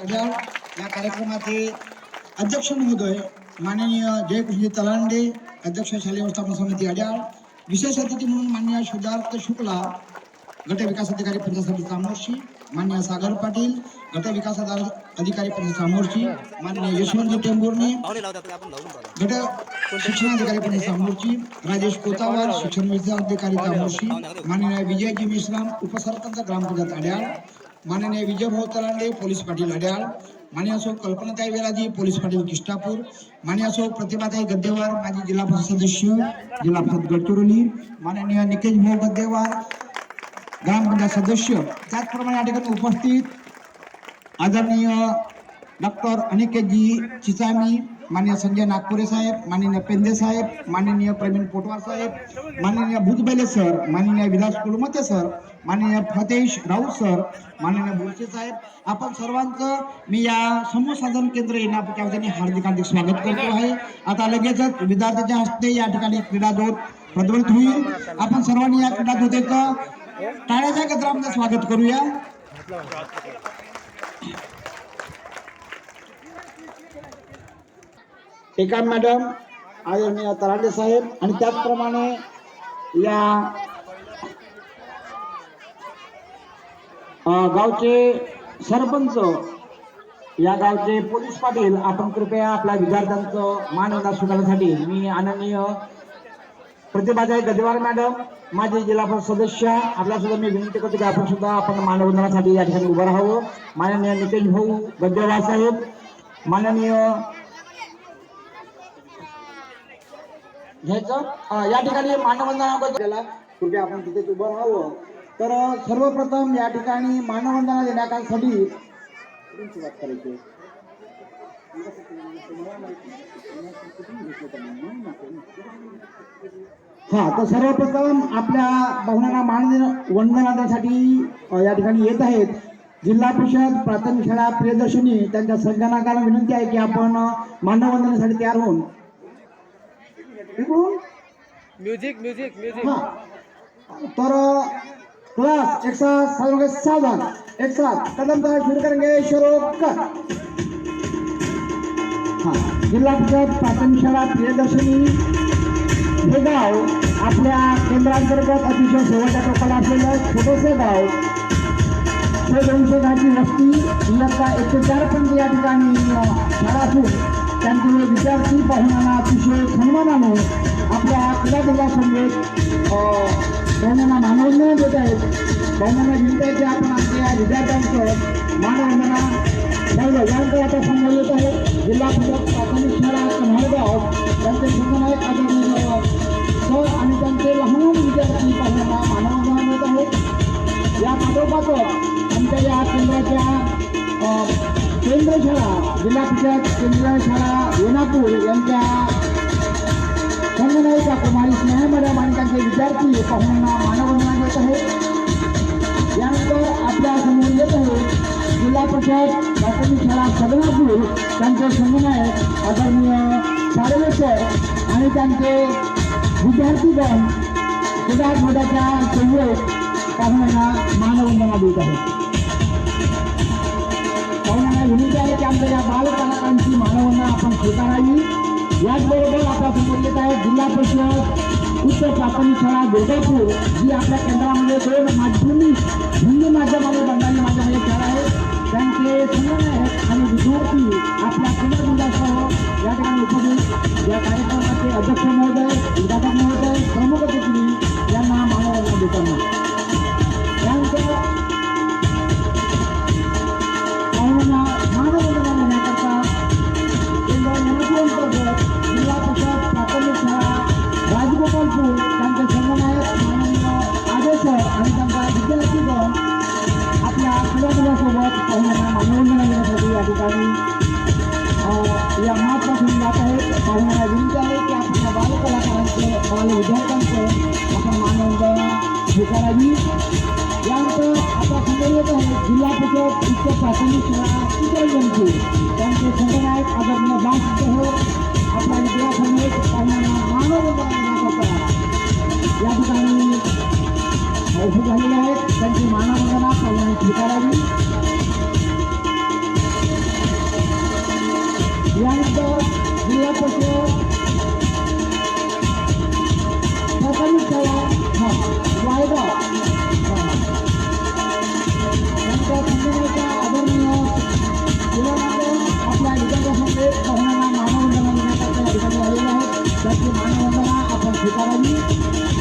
अड्याळ या कार्यक्रमाचे अध्यक्ष महोदय माननीय जयकृष्ण तलांडे अध्यक्ष शालेय व्यवस्थापन समिती अड्याळ विशेष अतिथी म्हणून माननीय शुद्धार्थ शुक्ला गट विकास अधिकारी पंचायत समिती चामोर्शी मान्य सागर पाटील गट विकास अधिकारी पंचायत चामोर्शी माननीय यशवंत टेंभुर्णे गट शिक्षण अधिकारी लावून बघा. गट शिक्षणाधिकारी पंचायत राजेश कोतावार शिक्षण अधिकारी चामोर्शी माननीय विजयजी मेश्राम उपसरपंच ग्रामपंचायत अड्याळ माननीय विजयभाऊ तलांडे पोलीस पाटील अड्याळ. माननीय असो कल्पनाताई वेलाजी पोलीस पाटील किष्टापूर. माने असो प्रतिभाताई गद्देवार माजी जिल्हा परिषद सदस्य जिल्हा परिषद गडचिरोली. माननीय निकेश भाऊ गद्देवार ग्रामपंचायत सदस्य. त्याचप्रमाणे या ठिकाणी उपस्थित आदरणीय डॉक्टर अनिकेतजी चिचामी माननीय संजय नागपुरे साहेब माननीय पेंदे साहेब माननीय प्रवीण पोटवार साहेब माननीय भुजबेले सर माननीय विलास कुलमते सर माननीय फतेश राऊत सर माननीय बोरसे साहेब. आपण सर्वांचं मी या समूह साधन केंद्र येण्याच्या वतीने हार्दिक हार्दिक स्वागत करतो आहे. आता लगेचच विद्यार्थ्यांच्या हस्ते या ठिकाणी क्रीडा दूत प्रज्वलित होईल. आपण सर्वांनी या क्रीडा दूतेचं टाळ्याच्या गजरामध्ये स्वागत करूया. टेकाम मॅडम आदरणीय तराटे साहेब आणि त्याचप्रमाणे या गावचे सरपंच या गावचे पोलीस पाटील आपण कृपया आपल्या विद्यार्थ्यांचं मानवता सुधारण्यासाठी मी आनंदीय प्रतिभाजाई गदेवार मॅडम माझे जिल्हा परिषद सदस्य आपल्या सुद्धा मी विनंती करतो की आपण सुद्धा आपण मानवंदनासाठी या ठिकाणी उभं राहावं. माननीय नितेश भाऊ गद्देवार साहेब माननीय घ्यायचं. या ठिकाणी मानवंदना त्याला कृपया आपण तिथेच उभं राहावं. तर सर्वप्रथम या ठिकाणी मानवंदना देण्यासाठी सुरुवात करायची हा तर सर्वप्रथम आपल्या भावनांना मान वंदनासाठी या ठिकाणी येत आहेत. जिल्हा परिषद प्राथमिक शाळा प्रियदर्शनी त्यांच्या संगणकाला विनंती आहे की आपण अं, मानवंदनेसाठी तयार होऊन इकडून म्युझिक म्युझिक म्युझिक हा. तर क्लास एक साथ साधन सावधान एक साथ कदम का शुरू करेंगे शुरू कर हा. जिल्हा परिषद प्राथमिक शाळा प्रियदर्शनी हे गाव आपल्या केंद्रांतर्गत अतिशय शेवटच्या टोकाला असलेलं छोटंसं गाव. हे दोनशे दहाची वस्ती इयत्ता एकशे चार पर्यंत या ठिकाणी शाळा असून त्यांचे विद्यार्थी पाहुण्यांना अतिशय सन्मानाने आपल्या क्रीडा संदेश पाहुण्यांना मानवंदना देत आहेत पाहुण्यांना विनंती आहे आपण आपल्या विद्यार्थ्यांचं. मानवंदना ठेवलं यानंतर आता सांगण्यात येत आहे. जिल्हा परिषद प्राथमिक शाळा कन्हाळगाव त्यांचे संगणक आदरणीय सर आणि त्यांचे लहान विद्यार्थी पाहुण्यांना मानवंदना देत आहेत या पाठोपाठच आमच्या या केंद्राच्या केंद्र शाळा जिल्हा परिषद केंद्र शाळा वेणापूर यांच्या संगनायिका कुमारी स्नेहा आणि त्यांचे विद्यार्थी पाहुण्यांना मानवंदना देत आहेत यानंतर आपल्यासमोर येत आहे जिल्हा परिषद प्राथमिक शाळा सगनापूर त्यांचे संगनायक आदरणीय सार्वेश्वर आणि त्यांचे विद्यार्थीगण सिद्धार्थ मोठ्याच्या संयोग पाहुण्यांना मानवंदना देत आहेत पाहुण्यांना विनंती आहे की आमच्या या बालकलाकारांची मानवंदना आपण स्वीकारावी. याचबरोबर आपल्यासमोर येत आहे जिल्हा परिषद उच्च प्राथमिक शाळा दुर्गापूर जी आपल्या केंद्रामध्ये दोन माध्यमिक हिंदी माध्यमामध्ये बंगाली माध्यमामध्ये शाळा आहे. त्यांचे संगणक आणि विद्यार्थी आपल्या पुनर्विकासासह या ठिकाणी उपस्थित. या कार्यक्रमाचे अध्यक्ष महोदय उद्घाटक महोदय क्रीडामुलासोबत पाहुण्यांना मानवंदना देण्यासाठी या ठिकाणी अं, या महापासून जात आहेत. पाहुण्यांना विनंती आहे की आपल्या बालकलाकारांचे बाल विद्यार्थ्यांचं आपण मानवंदना स्वीकारावी. यानंतर आता समोर आहे जिल्हा परिषद उच्च प्राथमिक शाळा चित्रजनपूर त्यांचे संघनायक आदरणीय दाससह आपल्या विद्यार्थ्यांनी पाहुण्यांना मानवंदना देण्याकरता या ठिकाणी औषध এবার আমি मानवंदना आपण स्वीकारावी